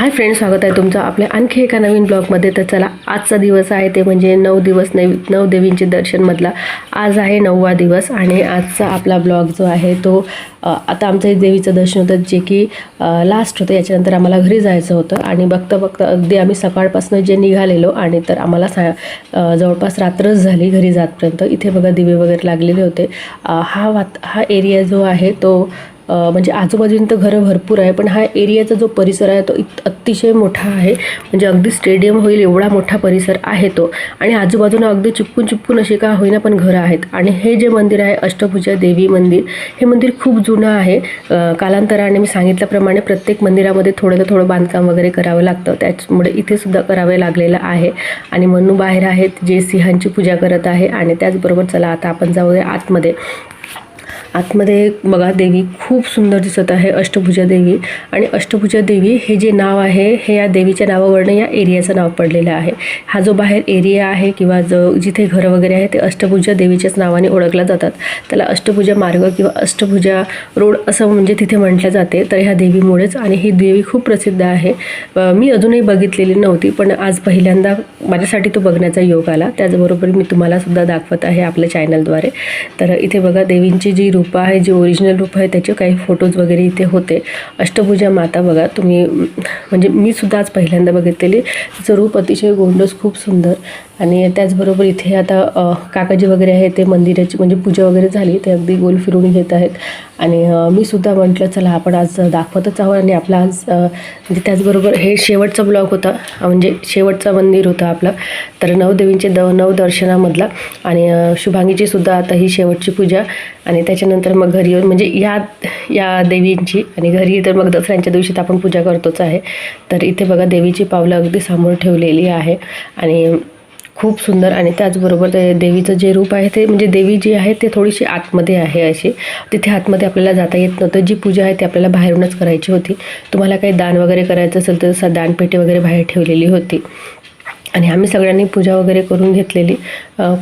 Hi friend स्वागत आहे तुमचं आपल्या आणखी एका नवीन ब्लॉगमध्ये. तर चला आजचा दिवस आहे ते म्हणजे नऊ दिवस नवी नऊ देवींचे दर्शनमधला आज आहे नववा दिवस आणि आजचा आपला ब्लॉग जो आहे तो आता आमचं देवीचं दर्शन होतं जे की लास्ट होतं. याच्यानंतर आम्हाला घरी जायचं होतं आणि बघता बघता अगदी आम्ही सकाळपासून जे निघालेलो आणि तर आम्हाला सा जवळपास रात्रच झाली घरी जातपर्यंत. इथे बघा दिवे वगैरे लागलेले होते. हा वात हा एरिया जो आहे तो म्हणजे आजूबाजूंत तर घरं भरपूर आहे पण हा एरियाचा जो परिसर आहे तो इत अतिशय मोठा आहे. म्हणजे अगदी स्टेडियम होईल एवढा मोठा परिसर आहे तो. आणि आजूबाजूनं अगदी चिपकून चिपकून असे का होईना पण घरं आहेत. आणि हे जे मंदिर आहे अष्टभुजा देवी मंदिर हे मंदिर खूप जुनं आहे. कालांतराने मी सांगितल्याप्रमाणे प्रत्येक मंदिरामध्ये थोडं ना थोडं बांधकाम वगैरे करावं लागतं. त्याच्यामुळे इथेसुद्धा करावे लागलेलं आहे. आणि मनू बाहेर आहेत जे सिंहांची पूजा करत आहे. आणि त्याचबरोबर चला आता आपण जाऊया आतमध्ये. आतमध्ये बघा देवी खूप सुंदर दिसत आहे अष्टभुजा देवी. आणि अष्टभुजा देवी हे जे नाव आहे हे या देवीच्या नावावरनं या एरियाचं नाव पडलेलं आहे. हा जो बाहेर एरिया आहे किंवा जो जिथे घरं वगैरे आहे ते अष्टभुजा देवीच्याच नावाने ओळखला जातात. त्याला अष्टभुजा मार्ग किंवा अष्टभुजा रोड असं म्हणजे तिथे म्हटलं जाते. तर ह्या देवीमुळेच आणि ही देवी खूप प्रसिद्ध आहे. मी अजूनही बघितलेली नव्हती पण आज पहिल्यांदा माझ्यासाठी तो बघण्याचा योग आला. त्याचबरोबर मी तुम्हाला सुद्धा दाखवत आहे आपल्या चॅनलद्वारे तर इथे बघा देवींची जी रूप आहे जे ओरिजिनल रूप आहे त्याचे काही फोटोज वगैरे इथे होते. अष्टभुजा माता बघा तुम्ही म्हणजे मी सुद्धा आज पहिल्यांदा बघितलेली. तिचं रूप अतिशय गोंडस खूप सुंदर. आणि त्याचबरोबर इथे आता काकाजी वगैरे आहे ते मंदिराची म्हणजे पूजा वगैरे झाली ते अगदी गोल फिरून घेत आहेत. आणि मी सुद्धा म्हटलं चला आपण आज दाखवतच आहोत. आणि आपला आज म्हणजे त्याचबरोबर हे शेवटचा ब्लॉग होता म्हणजे शेवटचा मंदिर होता आपला. तर नवदेवींचे द नवदर्शनामधला. आणि शुभांगीची सुद्धा आता ही शेवटची पूजा. आणि त्याच्या त्याच्यानंतर मग घरी येऊन म्हणजे या या देवींची आणि घरी तर मग दसऱ्यांच्या दिवशी तर आपण पूजा करतोच आहे. तर इथे बघा देवीची पावलं अगदी समोर ठेवलेली आहे आणि खूप सुंदर आणि त्याचबरोबर ते देवीचं जे रूप आहे ते म्हणजे देवी जी आहे ते थोडीशी आतमध्ये आहे अशी. तिथे आतमध्ये आपल्याला जाता येत नव्हतं. जी पूजा आहे ती आपल्याला बाहेरूनच करायची होती. तुम्हाला काही दान वगैरे करायचं असेल तर दानपेटी वगैरे बाहेर ठेवलेली होती. आणि आम्ही सगळ्यांनी पूजा वगैरे करून घेतलेली.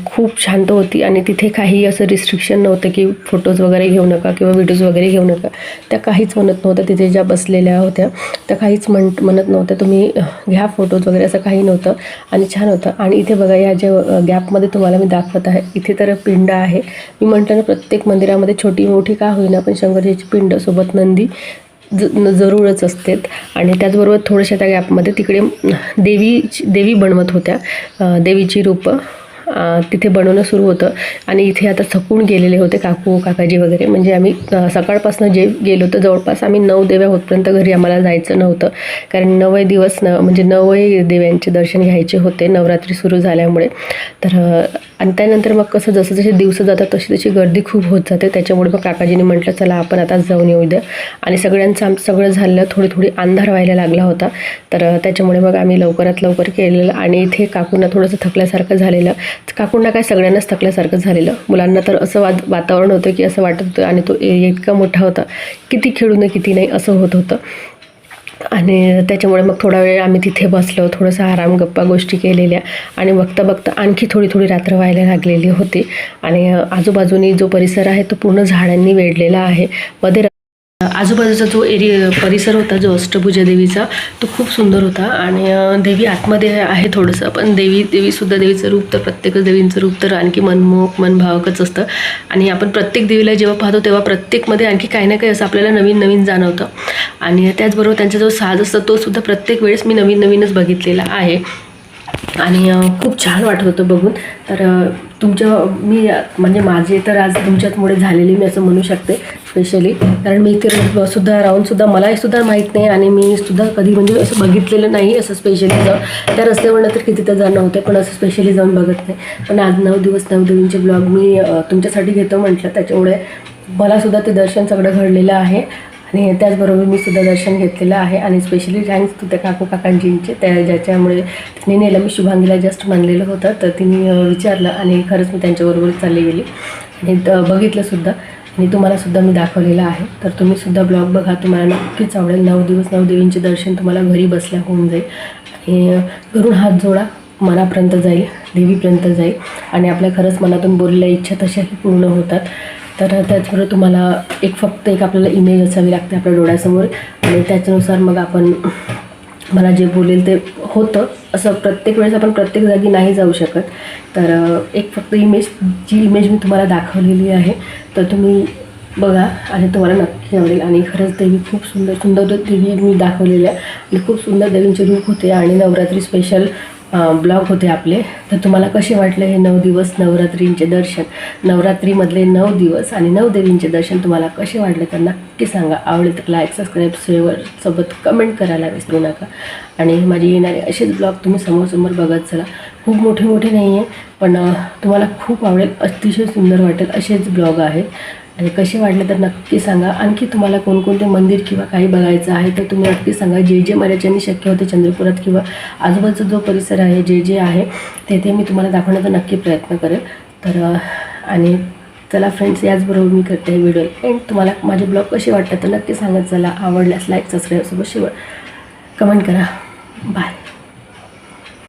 खूप शांत होती आणि तिथे काही असं रिस्ट्रिक्शन नव्हतं की फोटोज वगैरे घेऊ नका किंवा व्हिडिओज वगैरे घेऊ नका. त्या काहीच म्हणत नव्हत्या. तिथे ज्या बसलेल्या होत्या त्या काहीच म्हण म्हणत नव्हत्या. तुम्ही घ्या फोटोज वगैरे असं काही नव्हतं आणि छान होतं. आणि इथे बघा या ज्या गॅपमध्ये तुम्हाला मी दाखवत आहे इथे तर पिंड आहे. मी म्हटलं ना प्रत्येक मंदिरामध्ये छोटी मोठी का होईना पण शंकरजीची पिंड सोबत नंदी ज न- जरूरच असते आणि त्याचबरोबर थोड्याशा त्या गॅपमध्ये तिकडे देवी देवी बनवत होत्या. देवीची रूपं तिथे बनवणं सुरू होतं. आणि इथे आता थकून गेलेले होते काकू काकाजी वगैरे. म्हणजे आम्ही सकाळपासून जे गेलो तर जवळपास आम्ही नऊ देव्या होतपर्यंत घरी आम्हाला जायचं नव्हतं. कारण नवय दिवस न म्हणजे नवय देव्यांचे दर्शन घ्यायचे होते. नवरात्री सुरू झाल्यामुळे. तर आणि त्यानंतर मग कसं जसं जसे दिवस जातात तशी तशी गर्दी खूप होत जाते. त्याच्यामुळे मग काकाजीने म्हटलं चला आपण आता जाऊन येऊ द्या आणि सगळ्यांचं आमचं सगळं झालं थोडी थोडी अंधार व्हायला लागला होता. तर त्याच्यामुळे मग आम्ही लवकरात लवकर केलेलं आणि इथे काकूंना थोडंसं थकल्यासारखं झालेलं. काकूंना काय सगळ्यांनाच थकल्यासारखं झालेलं. मुलांना तर असं वाद वातावरण होतं की असं वाटत होतं आणि तो एरिया इतका मोठा होता. किती खेळू नये किती नाही असं होत होतं. आणि त्याच्यामुळे मग थोडा वेळ आम्ही तिथे बसलो थोडंसं आराम गप्पा गोष्टी केलेल्या. आणि बघता बघता आणखी थोडी थोडी रात्र व्हायला लागलेली होती. आणि आजूबाजूनी जो परिसर आहे तो पूर्ण झाडांनी वेढलेला आहे. मध्ये आजूबाजूचा जो एरिया परिसर होता जो अष्टभुजा देवीचा तो खूप सुंदर होता. आणि देवी आतमध्ये आहे थोडंसं पण देवी देवीसुद्धा देवीचं रूप तर प्रत्येकच देवींचं रूप तर आणखी मनमोहक मनभावकच असतं. आणि आपण प्रत्येक देवीला जेव्हा पाहतो तेव्हा प्रत्येकमध्ये आणखी काही ना काही असं आपल्याला नवीन नवीन जाणवतं. आणि त्याचबरोबर त्यांचा जो साज असतो तो सुद्धा प्रत्येक वेळेस मी नवीन नवीनच बघितलेला आहे. आणि खूप छान वाटत होतं बघून. तर तुमच्या मी म्हणजे माझे तर आज तुमच्यामुळे झालेली मी असं म्हणू शकते स्पेशली कारण मी इथे र- सुद्धा राहूनसुद्धा मलाही सुद्धा माहीत नाही आणि मी सुद्धा कधी म्हणजे असं बघितलेलं नाही असं स्पेशली जाऊन. त्या रस्त्यावरनं तर किती तर जाणं होतं पण असं स्पेशली जाऊन बघत नाही. पण आज नऊ दिवस नऊ देवींचे ब्लॉग मी तुमच्यासाठी घेतो म्हटलं. त्याच्यामुळे मला सुद्धा ते दर्शन सगळं घडलेलं आहे. आणि त्याचबरोबर मी सुद्धा दर्शन घेतलेलं आहे. आणि स्पेशली थँक्स तू त्या काकू काकांजींचे त्या ज्याच्यामुळे तिने नेलं. मी शुभांगीला जस्ट मानलेलं होतं. तर तिने विचारलं आणि खरंच मी त्यांच्याबरोबर चालली गेली. आणि त- बघितलं सुद्धा. आणि तुम्हालासुद्धा मी दाखवलेलं आहे. तर तुम्ही सुद्धा ब्लॉग बघा. तुम्हाला नक्कीच आवडेल. नऊ दिवस नऊ देवींचे दर्शन तुम्हाला घरी बसल्या होऊन जाईल. आणि घरून हात जोडा. मनापर्यंत जाईल. देवीपर्यंत जाईल. आणि आपल्या खरंच मनातून बोललेल्या इच्छा तशाही पूर्ण होतात. तर त्याचबरोबर तुम्हाला एक फक्त एक आपल्याला इमेज असावी लागते आपल्या डोळ्यासमोर. आणि त्याच्यानुसार मग आपण मला जे बोलेल ते होतं. असं प्रत्येक वेळेस आपण प्रत्येक जागी नाही जाऊ शकत. तर एक फक्त इमेज जी इमेज मी तुम्हाला दाखवलेली आहे तर तुम्ही बघा आणि तुम्हाला नक्की आवडेल. आणि खरंच देवी खूप सुंदर सुंदर देवी मी दाखवलेली आहे आणि खूप सुंदर देवींचे रूप होते. आणि नवरात्री स्पेशल ब्लॉग होते आपले. तर तुम्हाला कसे वाटले हे नऊ दिवस नवरात्रींचे दर्शन? नवरात्रीमधले नऊ दिवस आणि नऊ देवींचे दर्शन तुम्हाला कसे वाटले तर नक्की सांगा. आवडेल तर लाईक सबस्क्राईब शेअर सोबत कमेंट करायला विसरू नका. आणि माझे येणारे असेच ब्लॉग तुम्ही समोरसमोर बघत चला. खूप मोठे मोठे नाही आहे पण तुम्हाला खूप आवडेल अतिशय सुंदर वाटेल असेच ब्लॉग आहेत आणि कसे वाटले तर नक्की सांगा. आणखी तुम्हाला कोणकोणते मंदिर किंवा काही बघायचं आहे तर तुम्ही नक्की सांगा. जे जे माझ्याच्यानी शक्य होते चंद्रपुरात किंवा आजूबाजूचा जो परिसर आहे जे जे आहे तेथे मी तुम्हाला दाखवण्याचा नक्की प्रयत्न करेल. तर आणि चला फ्रेंड्स याचबरोबर मी करते हे व्हिडिओ एंड तुम्हाला माझे ब्लॉग कसे वाटतात तर नक्की सांगत चला आवडल्यास लाईक सबस्क्राईबसोबत शेवट कमेंट करा. बाय